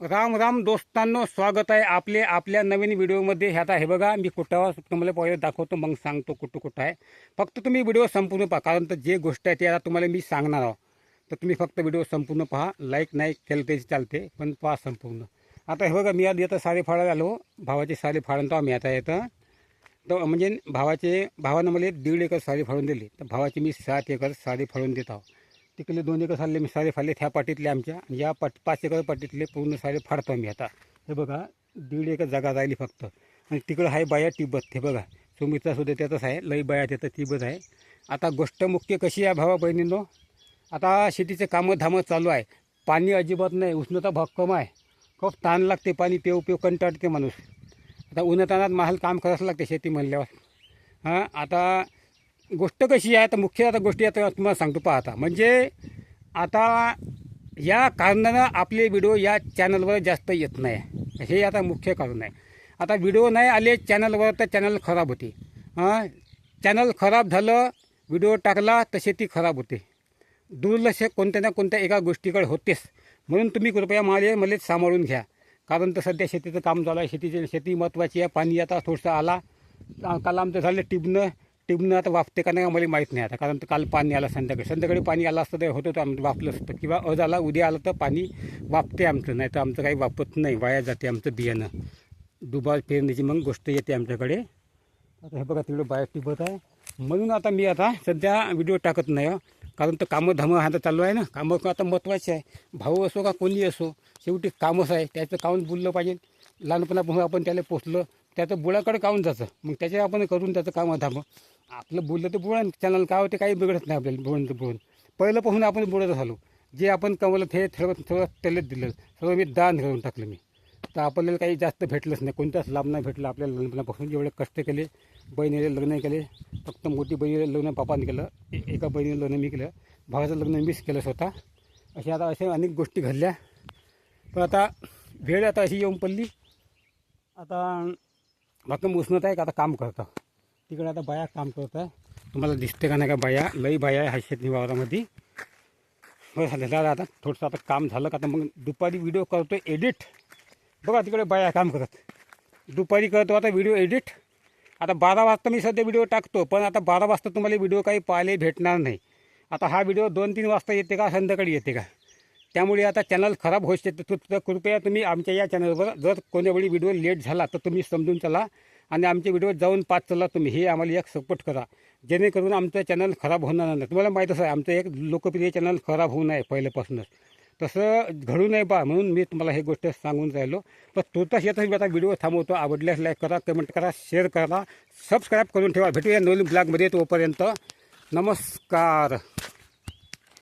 राम राम दोस्तांनो स्वागत आहे आपले आपल्या नवीन व्हिडिओमध्ये. ह्या आता हे बघा मी कुठं तुम्हाला पहिले दाखवतो मग सांगतो कुठं कुठं आहे. फक्त तुम्ही व्हिडिओ संपूर्ण पहा कारण तर जे गोष्ट आहे ती आता तुम्हाला मी सांगणार आहो तर तुम्ही फक्त व्हिडिओ संपूर्ण पहा लाईक नाही केलं तरी चालते पण पहा संपूर्ण. आता हे बघा मी आज येतं सारे फाळा आलो. भावाचे सारे फाळून तो मी आता येतं तर म्हणजे भावाचे भावानं मला दीड एकर साडी फाळून दिली. तर भावाची मी सात एकर साडी फाळून देत आहो तिकडले दोन एकर सारले मी सारे फाडले त्या पाटीतले आमच्या. आणि या पाट पाच एकर पाटीतले पूर्ण सारे फाडतो आम्ही आता. हे बघा दीड एकर जागा राहिली फक्त. आणि तिकडं आहे बाया टिबत हे बघा. सुमित्रा सुद्धा त्यातच आहे लई बाया त्याचं टिबत आहे. आता गोष्ट मुख्य कशी आहे भावा बहिणींनो? आता शेतीचे कामं धामं चालू आहे. पाणी अजिबात नाही उष्णता भक्कम आहे. खूप ताण लागते पाणी पेव पेव कंटाळते माणूस. आता उन्हातानात महाल काम करावंच लागते शेती म्हणल्यावर. हां आता गोष्ट कशी आहे तर मुख्य आता गोष्टी आता तुम्हाला सांगतो पाहता म्हणजे आता या कारणानं आपले व्हिडिओ या चॅनलवर जास्त येत नाही. हे आता मुख्य कारण आहे. आता व्हिडिओ नाही आले चॅनलवर तर चॅनल खराब होते. हां? चॅनल खराब झालं व्हिडिओ टाकला तर शेती खराब होते. दुर्लक्ष कोणत्या ना कोणत्या एका गोष्टीकडे होतेच. म्हणून तुम्ही कृपया मला मला सांभाळून घ्या. कारण तर सध्या शेतीचं काम चालू आहे. शेतीचे शेती महत्त्वाची आहे. पाणी आता थोडंसं आला. काल आमचं झालं टिबनं टिबनं आता वाफते का नाही मला माहीत नाही आता. कारण काल पाणी आलं संध्याकाळी. संध्याकाळी पाणी आलं असतं तर होतं तर आमचं वाफलं असतं. किंवा अज आला उद्या आलं तर पाणी वापते आमचं. नाही तर आमचं काही वापत नाही. वाया जाते आमचं बियाणं. दुबार पेरण्याची मग गोष्ट येते आमच्याकडे. आता हे बघा तिकडे बाहेर टिपत आहे. म्हणून आता मी आता सध्या व्हिडिओ टाकत नाही हो. कारण तर कामं धामं हा चालू आहे ना. कामं आता महत्त्वाचे आहे. भाऊ असो का कोणी असो शेवटी कामच आहे. त्याचं काऊन बोललं पाहिजे. लहानपणापासून आपण त्याला पोचलं त्याचं बुळाकडे काऊन जायचं मग त्याच्या आपण करून त्याचं काम आता मग आपलं बोललं तर बुळण चॅनल काय होते काही बिघडत नाही आपल्याला बुळण तर बुळण पाहून आपण बुडत झालो जे आपण कमवलं ते सर्व सर्व त्यालाच दिलं. सर्व मी दान करून टाकलं मी. तर आपल्याला काही जास्त भेटलंच नाही. कोणताच लाभ नाही भेटला आपल्याला लहानपणापासून जेवढे कष्ट केले बहिणीला लग्न केले फक्त मोठी बहिणीला लग्न पापाने केलं एका बहिणीला लग्न मी केलं. भावाचं लग्न मीच केलं स्वतः. अशा आता अशा अनेक गोष्टी घडल्या. पण आता वेळ आता अशी येऊन पडली. आता बाकी उष्णत आहे का आता काम करतं. तिकडे आता बाया काम करत आहे तुम्हाला दिसते का नाही का बाया? लई बाया आहे शेतनी वावरामध्ये बरं झालं झालं आता थोडंसं आता काम झालं का आता मग दुपारी व्हिडिओ करतो एडिट बघा तिकडे बाया काम करत. दुपारी करतो आता व्हिडिओ एडिट आता बारा वाजता मी सध्या व्हिडिओ टाकतो पण आता बारा वाजता तुम्हाला व्हिडिओ काही पाहायला भेटणार नाही. आता हा व्हिडिओ दोन तीन वाजता येते का संध्याकाळी येते का? त्यामुळे आता चॅनल खराब होऊ शकते. तर तर कृपया तुम्ही आमच्या या चॅनलवर जर कोणावेळी व्हिडिओ लेट झाला तर तुम्ही समजून चला आणि आमचे व्हिडिओ जाऊन पाच चला तुम्ही. हे आम्हाला एक सपोर्ट करा. जेणेकरून आमचं चॅनल खराब होणार नाही. तुम्हाला माहीतच आहे आमचं एक लोकप्रिय चॅनल खराब होऊ नये पहिल्यापासूनच. तसं घडू नये बा म्हणून मी तुम्हाला ही गोष्ट सांगून राहिलो. तर तुर्तास येतच मी आता व्हिडिओ थांबवतो. आवडल्यास लाईक करा कमेंट करा शेअर करा. सबस्क्राईब करून ठेवा. भेटूया नवीन ब्लॉगमध्ये तोपर्यंत. नमस्कार.